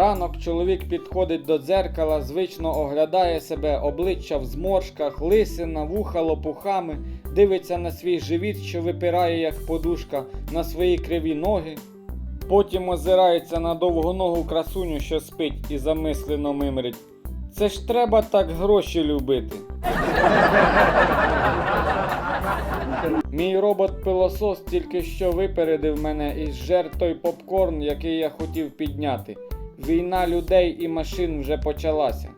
Ранок чоловік підходить до дзеркала, звично оглядає себе, обличчя в зморшках, лисина, вуха лопухами, дивиться на свій живіт, що випирає як подушка, на свої криві ноги. Потім озирається на довгоногу красуню, що спить і замислено мимрить. Це ж треба так гроші любити. Мій робот-пилосос тільки що випередив мене і зжер той попкорн, який я хотів підняти. Війна людей і машин вже почалася.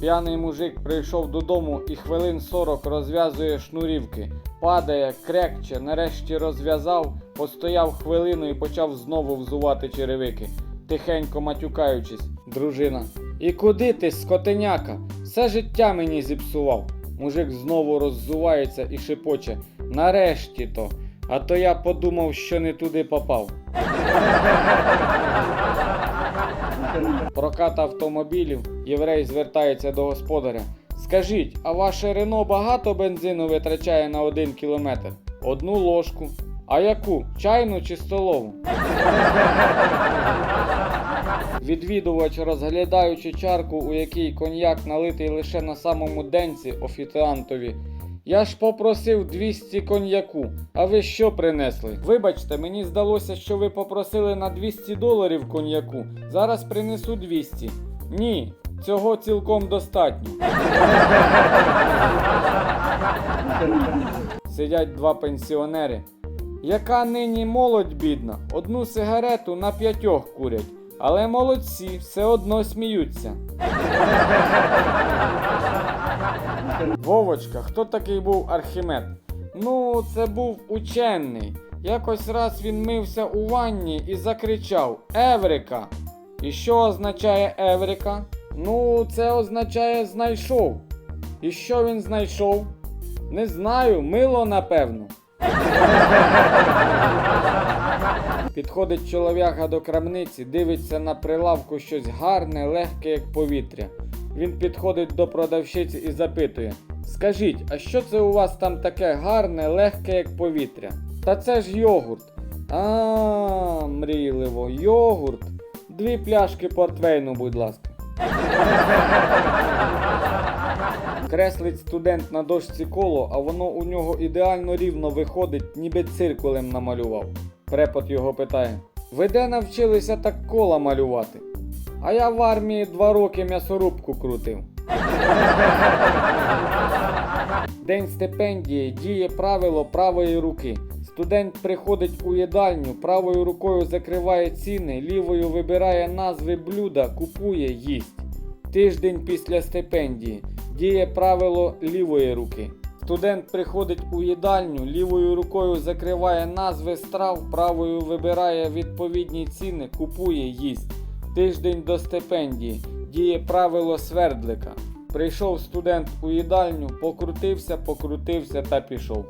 П'яний мужик прийшов додому і хвилин 40 розв'язує шнурівки. Падає, крекче, нарешті розв'язав, постояв хвилину і почав знову взувати черевики, тихенько матюкаючись, дружина. І куди ти, скотеняка? Все життя мені зіпсував. Мужик знову роззувається і шепоче. Нарешті то. А то я подумав, що не туди попав. Прокат автомобілів. Єврей звертається до господаря. Скажіть, а ваше Рено багато бензину витрачає на один кілометр? Одну ложку. А яку? Чайну чи столову? Відвідувач, розглядаючи чарку, у якій коньяк налитий лише на самому денці офіціантові. Я ж попросив 200 коньяку, а ви що принесли? Вибачте, мені здалося, що ви попросили на 200 доларів коньяку. Зараз принесу 200. Ні, цього цілком достатньо. Сидять два пенсіонери. Яка нині молодь бідна, одну сигарету на п'ятьох курять, але молодці все одно сміються. Вовочка, хто такий був Архімед? Ну, це був учений. Якось раз він мився у ванні і закричав Еврика. І що означає Еврика? Ну, це означає знайшов. І що він знайшов? Не знаю, мило напевно. Підходить чолов'яга до крамниці, дивиться на прилавку щось гарне, легке, як повітря. Він підходить до продавщиці і запитує: Скажіть, а що це у вас там таке гарне, легке, як повітря? Та це ж йогурт. А, мрійливо, йогурт. Дві пляшки портвейну, будь ласка. Креслить студент на дошці коло, а воно у нього ідеально рівно виходить, ніби циркулем намалював. Препод його питає: Ви де навчилися так кола малювати? А я в армії два роки м'ясорубку крутив. День стипендії діє правило правої руки. Студент приходить у їдальню, правою рукою закриває ціни, лівою вибирає назви блюда, купує, їсть. Тиждень після стипендії діє правило лівої руки. Студент приходить у їдальню, лівою рукою закриває назви страв, правою вибирає відповідні ціни, купує, їсть. Тиждень до стипендії діє правило свердлика. Прийшов студент у їдальню, покрутився, покрутився та пішов.